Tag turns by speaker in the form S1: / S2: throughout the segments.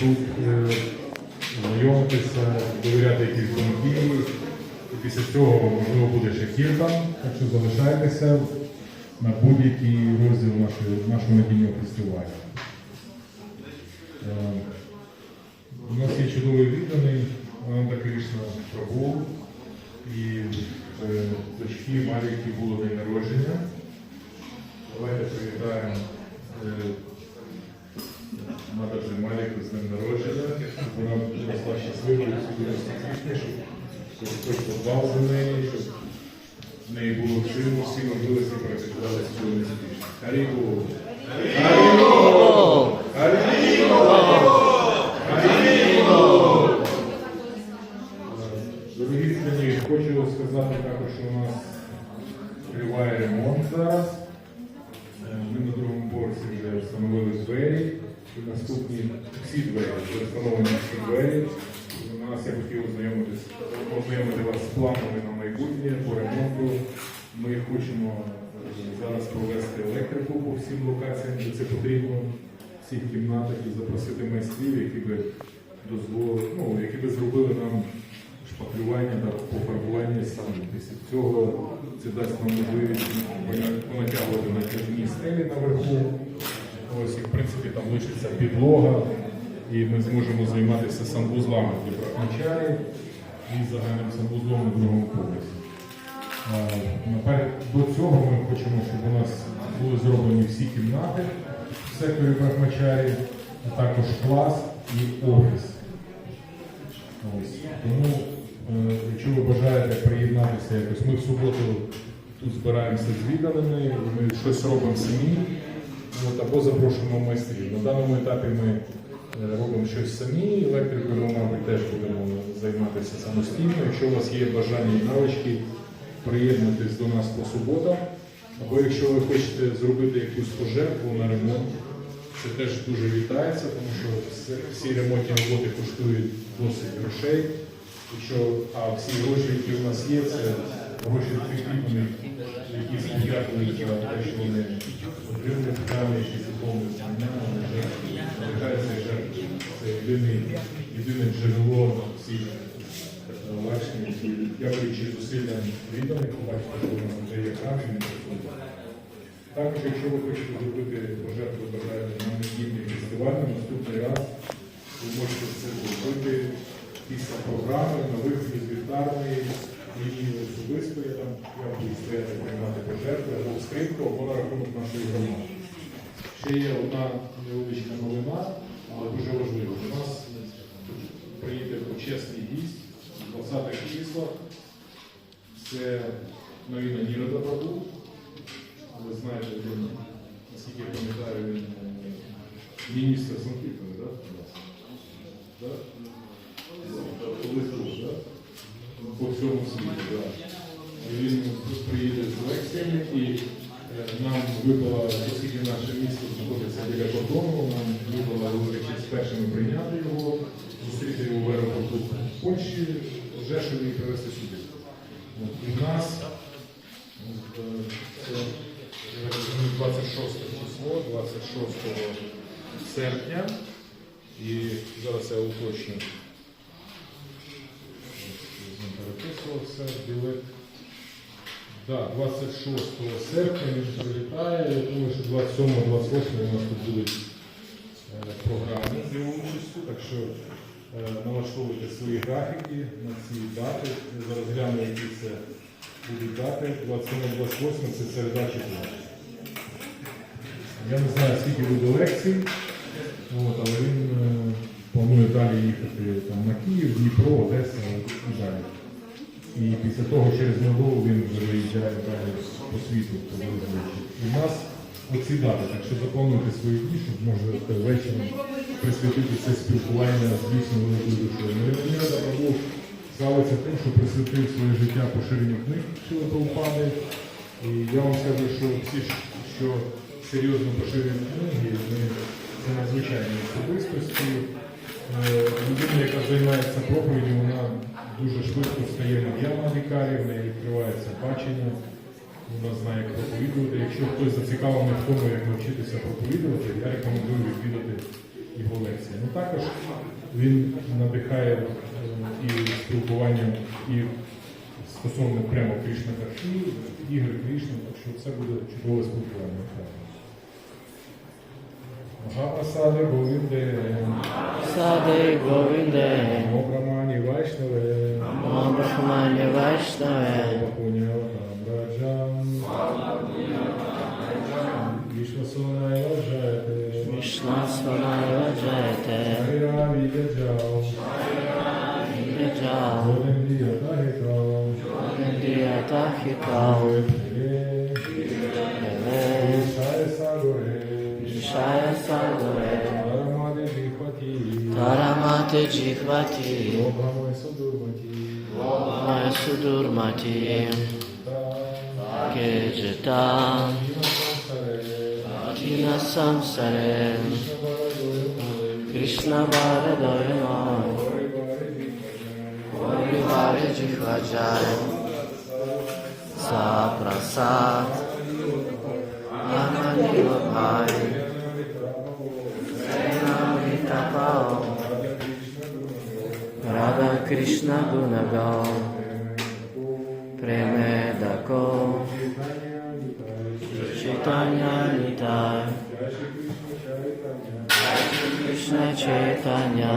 S1: тут е, знайомитися, довіряти якісь думки. Після цього, можливо, буде ще кілька, так що залишайтеся на будь-який розділ нашого недільного фестивалю. Е, У нас є чудовий відданий Ананда Кришна Прабу і е, дочки Маріки було день собі щоб хтось подбав за неї, щоб в неї було силу, всі можливості практикували цього неспішно. Харібу! Харібу! Харібу! Дорогі страні, хочу сказати також, що у нас триває ремонт зараз. Е, Ми на другому поверсі вже встановили двері. І наступні всі двері, встановлені всі двері. Нас я хотів ознайомитись, ознайомити вас з планами на майбутнє по ремонту. Ми хочемо е, зараз провести електрику по всім локаціям, де це потрібно, в всіх кімнатах і запросити майстрів, які би дозволили, ну, які би зробили нам шпаклювання та пофарбування стіни. Після цього це дасть нам можливість ну, понатягувати на тяжні стелі наверху. Ось і в принципі там лишиться підлога, і ми зможемо займатися санвузлами для брахмачарів і загальним санвузлом на другому поверсі. До цього ми хочемо, щоб у нас були зроблені всі кімнати в секторі брахмачарів, а також клас і офіс. Ось. Тому, е, якщо ви бажаєте приєднатися якось, ми в суботу тут збираємося з відданими, ми щось робимо самі, от, або запрошуємо майстрів. На даному етапі ми робимо щось самі, електрикою ми, мабуть, теж будемо займатися самостійно. Якщо у вас є бажання і навички, приєднуйтесь до нас по суботам, або якщо ви хочете зробити якусь пожертву на ремонт, це теж дуже вітається, тому що всі ремонтні роботи коштують досить грошей. Якщо, а всі гроші, які у нас є, це гроші відданих, які сподякують за те, що вони отримують певні якісь духовні знання, залишається жертв. Це єдиний, єдине джерело всіх які дякуючи зусиллям відданих, бачите, що у нас вже є камінь. Також, якщо ви хочете зробити пожертву бажаєте на недільний фестиваль, наступний раз ви можете це зробити після програми на виході з вівтарні, мені особисто, я там я буду стояти приймати пожертви або скрипку, або на рахунок нашої громади. Ще є одна невеличка новина, але дуже важлива. До нас приїде почесний гість в 20-х числах. Це новина Нірода Прабу. Ви знаєте, він, наскільки я пам'ятаю, він е, міністр Санківського, так? Нам випало, оскільки наше місто знаходиться біля кордону, нам випало велика честь першими прийняти його, зустріти його в аеропорту в Польщі, в Жешові і привезти сюди. І в нас е, це я так розумію, 26 число, 26 серпня. І зараз я уточню. Ось, я білет. Да, 26 серпня він прилітає. Я думаю, що 27-28 у нас тут будуть е, програми з його участю, так що е, налаштовуйте свої графіки на ці дати. Зараз гляну, які це будуть дати. 27-28 це середа четвер. Я не знаю, скільки буде лекцій, але він е, планує далі їхати там, на Київ, Дніпро, Одеса і далі. І після того через Молдову він вже виїжджає далі по світу. І нас оці дати, так що заповнюйте свої дні, щоб можете ввечері присвятити це спілкування з дійсно великою душою. Мені Прабу славиться тим, що присвятив своє життя поширенню книг Шили І я вам скажу, що всі, що серйозно поширюють книги, це надзвичайні особистості. Е, Людина, яка займається проповіддю, вона дуже швидко стає медіана лікарів, в неї відкривається бачення, вона знає, як проповідувати. Якщо хтось зацікавлений в тому, як навчитися проповідувати, я рекомендую відвідати його лекції. Ну також він надихає е, і спілкуванням і стосовно прямо Кришна Каші, ігри Кришна, так що це буде чудове спілкування. महासाद गोविन्दे
S2: सादे
S1: गोविन्दे नमो
S2: ब्रह्माणि वैष्णवे
S1: नमो
S2: ब्रह्माणि
S1: वैष्णवे विश्वासनाय
S2: जयते हरिरामि
S1: गजाओ गजाओ
S2: गोविन्दीयता हिताओ
S1: गोविन्दीयता हिताओ
S2: Shaya Sadhore Paramate Jikvati Omamaya Sudurmati Kejita Adina Samsare Krishna Bharadoyama Varivare Jikvajaya Saprasad Ananiva Bhaya कृष्णगुणगा प्रेमेदको चैतन्यानिता कृष्णचैतन्या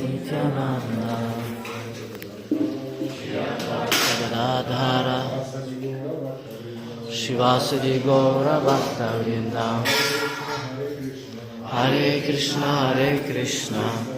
S2: नित्यानन्द गदाधार शिवासुदि गौरभक्तवृन्दा हरे कृष्ण हरे कृष्ण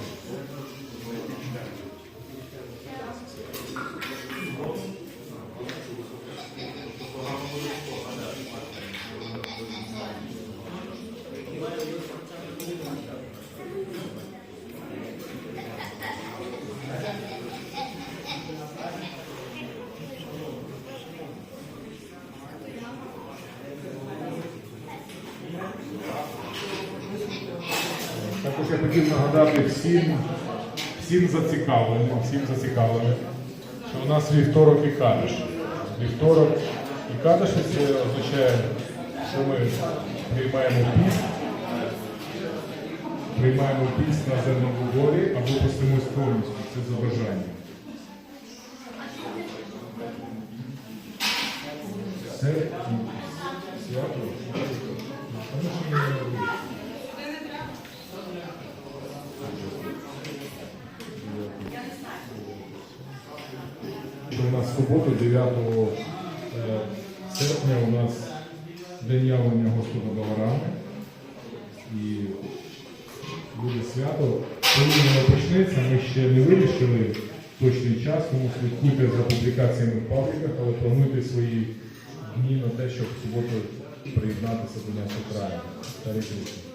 S1: Я хотів нагадати всім, всім зацікавленим, всім зацікавленим, що у нас вівторок і кадиш. Вівторок і кадиш це означає, що ми приймаємо піст, приймаємо піст на зерноводорі або постимось повністю. Це за бажанням. Це Що у нас в суботу, 9 е, серпня, у нас день явлення Господа Баварами. І буде свято. Коли воно почнеться, ми ще не вирішили точний час, тому слідкуйте за публікаціями в пабліках, але плануйте свої дні на те, щоб в суботу приєднатися до нашого краю. Старий Кришна.